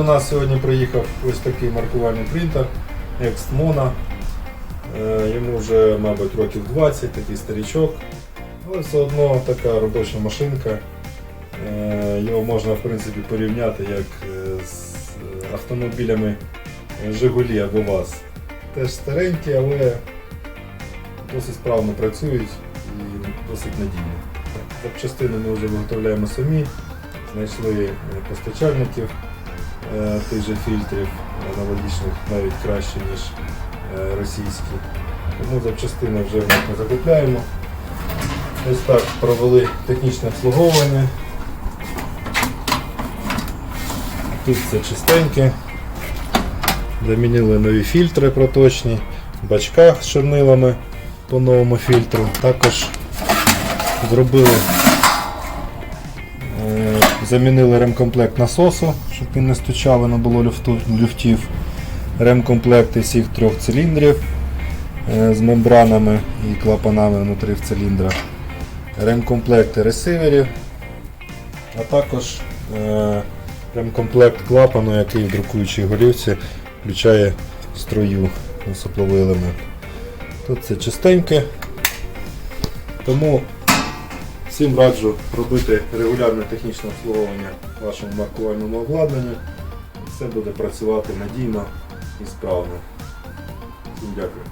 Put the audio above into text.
до нас сьогодні приїхав ось такий маркувальний принтер Extmona. Е, Йому вже, мабуть, років 20, такий старічок. Але все одно така робоча машинка. Е, Його можна в принципі порівняти як е, з автомобілями Жигулі або ВАЗ. Теж старенькі, але досить справно працюють і досить надійні. Запчастини ми вже виготовляємо самі, знайшли постачальників тих же фільтрів аналогічних навіть краще, ніж е, російські. Тому запчастини вже ми закупляємо. Ось так провели технічне обслуговування. Тут все чистеньке. Замінили нові фільтри проточні, в бачках з чорнилами по новому фільтру. Також зробили, е, замінили ремкомплект насосу, щоб він не стучав, не було люфту, люфтів. Ремкомплекти всіх трьох циліндрів е, з мембранами і клапанами внутрі в циліндрах. Ремкомплекти ресиверів, а також е, ремкомплект клапану, який в друкуючій голівці включає струю сопловий елемент. Тут це чистеньке, тому всім раджу робити регулярне технічне обслуговування вашому маркувальному обладнанню. Все буде працювати надійно і справно. Всім дякую.